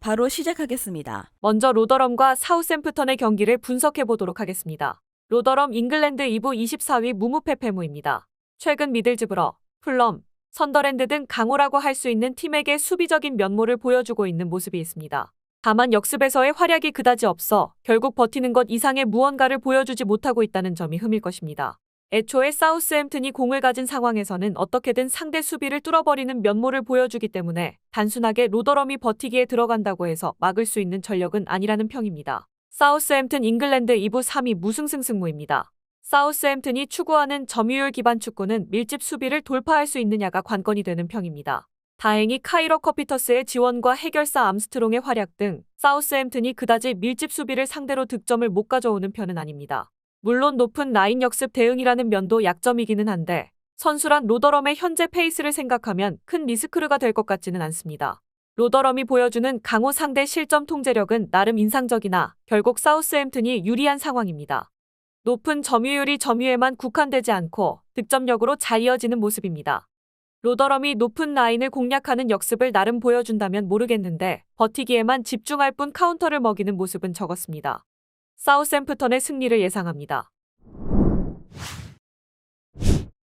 바로 시작하겠습니다. 먼저 로더럼과 사우샘프턴의 경기를 분석해 보도록 하겠습니다. 로더럼 잉글랜드 2부 24위 무무패 패무입니다. 최근 미들즈브러, 풀럼, 선더랜드 등 강호라고 할 수 있는 팀에게 수비적인 면모를 보여주고 있는 모습이 있습니다. 다만 역습에서의 활약이 그다지 없어 결국 버티는 것 이상의 무언가를 보여주지 못하고 있다는 점이 흠일 것입니다. 애초에 사우스햄튼이 공을 가진 상황에서는 어떻게든 상대 수비를 뚫어버리는 면모를 보여주기 때문에 단순하게 로더럼이 버티기에 들어간다고 해서 막을 수 있는 전력은 아니라는 평입니다. 사우스햄튼 잉글랜드 2부 3위 무승승 승무입니다. 사우스햄튼이 추구하는 점유율 기반 축구는 밀집 수비를 돌파할 수 있느냐가 관건이 되는 평입니다. 다행히 카이러 커피터스의 지원과 해결사 암스트롱의 활약 등 사우스햄튼이 그다지 밀집 수비를 상대로 득점을 못 가져오는 편은 아닙니다. 물론 높은 라인 역습 대응이라는 면도 약점이기는 한데 선수란 로더럼의 현재 페이스를 생각하면 큰 리스크가 될 것 같지는 않습니다. 로더럼이 보여주는 강호 상대 실점 통제력은 나름 인상적이나 결국 사우스햄튼이 유리한 상황입니다. 높은 점유율이 점유에만 국한되지 않고 득점력으로 잘 이어지는 모습입니다. 로더럼이 높은 라인을 공략하는 역습을 나름 보여준다면 모르겠는데 버티기에만 집중할 뿐 카운터를 먹이는 모습은 적었습니다. 사우샘프턴의 승리를 예상합니다.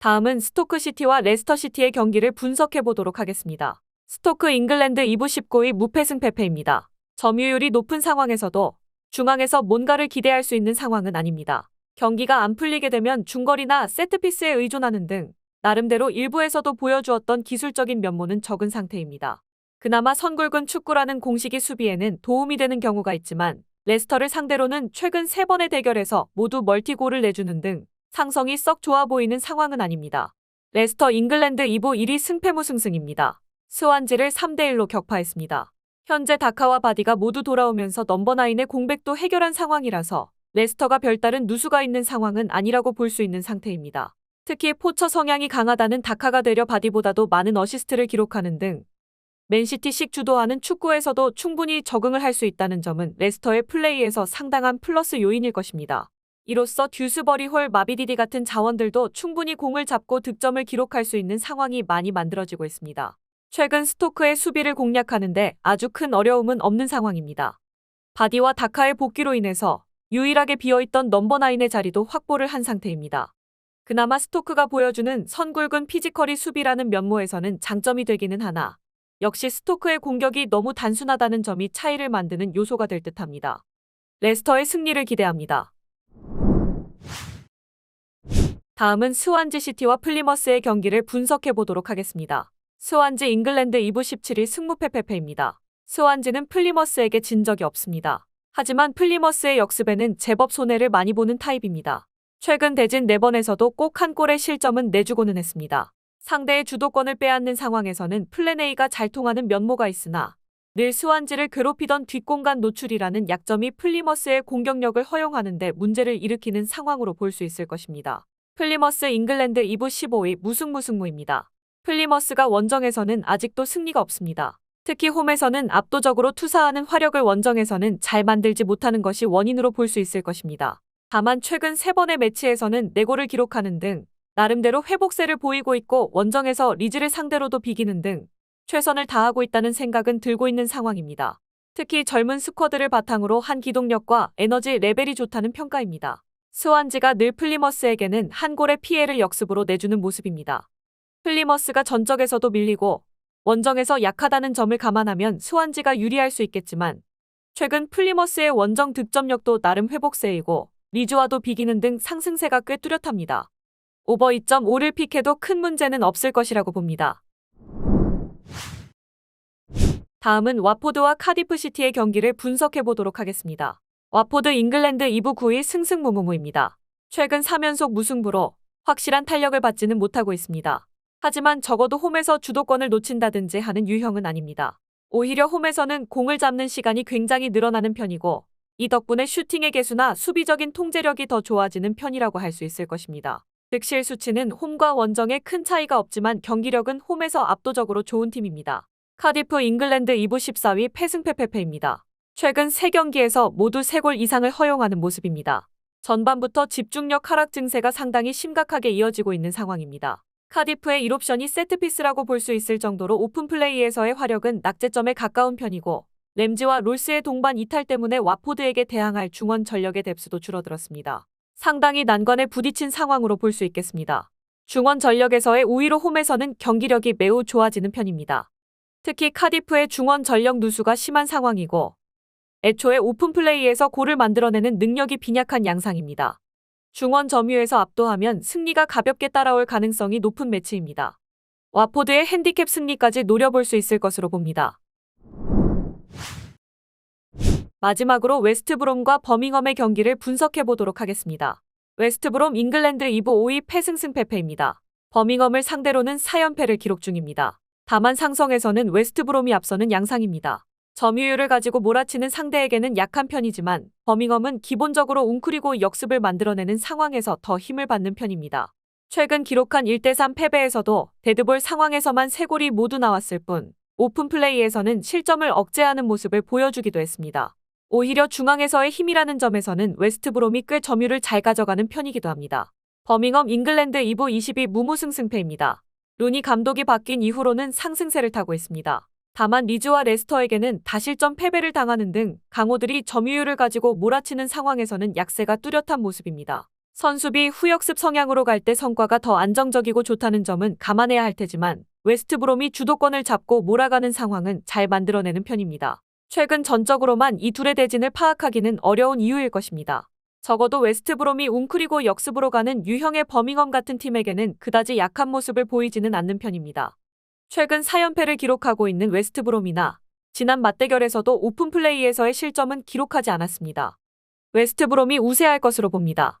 다음은 스토크시티와 레스터시티의 경기를 분석해 보도록 하겠습니다. 스토크 잉글랜드 2부 19위 무패승 패패입니다. 점유율이 높은 상황에서도 중앙에서 뭔가를 기대할 수 있는 상황은 아닙니다. 경기가 안 풀리게 되면 중거리나 세트피스에 의존하는 등 나름대로 일부에서도 보여주었던 기술적인 면모는 적은 상태입니다. 그나마 선굵은 축구라는 공식이 수비에는 도움이 되는 경우가 있지만 레스터를 상대로는 최근 세 번의 대결에서 모두 멀티골을 내주는 등 상성이 썩 좋아 보이는 상황은 아닙니다. 레스터 잉글랜드 2부 1위 승패무승승입니다. 스완지를 3대1로 격파했습니다. 현재 다카와 바디가 모두 돌아오면서 넘버9의 공백도 해결한 상황이라서 레스터가 별다른 누수가 있는 상황은 아니라고 볼 수 있는 상태입니다. 특히 포처 성향이 강하다는 다카가 되려 바디보다도 많은 어시스트를 기록하는 등 맨시티식 주도하는 축구에서도 충분히 적응을 할 수 있다는 점은 레스터의 플레이에서 상당한 플러스 요인일 것입니다. 이로써 듀스버리 홀 마비디디 같은 자원들도 충분히 공을 잡고 득점을 기록할 수 있는 상황이 많이 만들어지고 있습니다. 최근 스토크의 수비를 공략하는데 아주 큰 어려움은 없는 상황입니다. 바디와 다카의 복귀로 인해서 유일하게 비어있던 넘버9의 자리도 확보를 한 상태입니다. 그나마 스토크가 보여주는 선굵은 피지컬이 수비라는 면모에서는 장점이 되기는 하나 역시 스토크의 공격이 너무 단순하다는 점이 차이를 만드는 요소가 될 듯합니다. 레스터의 승리를 기대합니다. 다음은 스완지 시티와 플리머스의 경기를 분석해 보도록 하겠습니다. 스완지 잉글랜드 2부 17일 승무패 패패입니다. 스완지는 플리머스에게 진 적이 없습니다. 하지만 플리머스의 역습에는 제법 손해를 많이 보는 타입입니다. 최근 대진 4번에서도 꼭 한 골의 실점은 내주고는 했습니다. 상대의 주도권을 빼앗는 상황에서는 플랜 A가 잘 통하는 면모가 있으나 늘 스완지를 괴롭히던 뒷공간 노출이라는 약점이 플리머스의 공격력을 허용하는 데 문제를 일으키는 상황으로 볼 수 있을 것입니다. 플리머스 잉글랜드 2부 15위 무승무승무입니다. 플리머스가 원정에서는 아직도 승리가 없습니다. 특히 홈에서는 압도적으로 투사하는 화력을 원정에서는 잘 만들지 못하는 것이 원인으로 볼 수 있을 것입니다. 다만 최근 3번의 매치에서는 4골을 기록하는 등 나름대로 회복세를 보이고 있고 원정에서 리즈를 상대로도 비기는 등 최선을 다하고 있다는 생각은 들고 있는 상황입니다. 특히 젊은 스쿼드를 바탕으로 한 기동력과 에너지 레벨이 좋다는 평가입니다. 스완지가 늘 플리머스에게는 한 골의 피해를 역습으로 내주는 모습입니다. 플리머스가 전적에서도 밀리고 원정에서 약하다는 점을 감안하면 스완지가 유리할 수 있겠지만 최근 플리머스의 원정 득점력도 나름 회복세이고 리즈와도 비기는 등 상승세가 꽤 뚜렷합니다. 오버 2.5를 픽해도 큰 문제는 없을 것이라고 봅니다. 다음은 와포드와 카디프 시티의 경기를 분석해 보도록 하겠습니다. 와포드 잉글랜드 2부 9위 승승무무무입니다. 최근 3연속 무승부로 확실한 탄력을 받지는 못하고 있습니다. 하지만 적어도 홈에서 주도권을 놓친다든지 하는 유형은 아닙니다. 오히려 홈에서는 공을 잡는 시간이 굉장히 늘어나는 편이고 이 덕분에 슈팅의 개수나 수비적인 통제력이 더 좋아지는 편이라고 할 수 있을 것입니다. 득실 수치는 홈과 원정에 큰 차이가 없지만 경기력은 홈에서 압도적으로 좋은 팀입니다. 카디프 잉글랜드 2부 14위 패승패패패입니다. 최근 3경기에서 모두 3골 이상을 허용하는 모습입니다. 전반부터 집중력 하락 증세가 상당히 심각하게 이어지고 있는 상황입니다. 카디프의 1옵션이 세트피스라고 볼 수 있을 정도로 오픈 플레이에서의 화력은 낙제점에 가까운 편이고 램지와 롤스의 동반 이탈 때문에 와포드에게 대항할 중원 전력의 뎁스도 줄어들었습니다. 상당히 난관에 부딪힌 상황으로 볼 수 있겠습니다. 중원 전력에서의 우위로 홈에서는 경기력이 매우 좋아지는 편입니다. 특히 카디프의 중원 전력 누수가 심한 상황이고 애초에 오픈 플레이에서 골을 만들어내는 능력이 빈약한 양상입니다. 중원 점유에서 압도하면 승리가 가볍게 따라올 가능성이 높은 매치입니다. 와포드의 핸디캡 승리까지 노려볼 수 있을 것으로 봅니다. 마지막으로 웨스트브롬과 버밍엄의 경기를 분석해 보도록 하겠습니다. 웨스트브롬 잉글랜드 2부 5위 패승승 패패입니다. 버밍엄을 상대로는 4연패를 기록 중입니다. 다만 상성에서는 웨스트브롬이 앞서는 양상입니다. 점유율을 가지고 몰아치는 상대에게는 약한 편이지만 버밍엄은 기본적으로 웅크리고 역습을 만들어내는 상황에서 더 힘을 받는 편입니다. 최근 기록한 1대3 패배에서도 데드볼 상황에서만 3골이 모두 나왔을 뿐 오픈 플레이에서는 실점을 억제하는 모습을 보여주기도 했습니다. 오히려 중앙에서의 힘이라는 점에서는 웨스트브롬이 꽤 점유를 잘 가져가는 편이기도 합니다. 버밍엄 잉글랜드 2부 22 무무승 승패입니다. 루니 감독이 바뀐 이후로는 상승세를 타고 있습니다. 다만 리즈와 레스터에게는 다실점 패배를 당하는 등 강호들이 점유율을 가지고 몰아치는 상황에서는 약세가 뚜렷한 모습입니다. 선수비 후역습 성향으로 갈 때 성과가 더 안정적이고 좋다는 점은 감안해야 할 테지만 웨스트브롬이 주도권을 잡고 몰아가는 상황은 잘 만들어내는 편입니다. 최근 전적으로만 이 둘의 대진을 파악하기는 어려운 이유일 것입니다. 적어도 웨스트브롬이 웅크리고 역습으로 가는 유형의 버밍엄 같은 팀에게는 그다지 약한 모습을 보이지는 않는 편입니다. 최근 4연패를 기록하고 있는 웨스트브롬이나 지난 맞대결에서도 오픈 플레이에서의 실점은 기록하지 않았습니다. 웨스트브롬이 우세할 것으로 봅니다.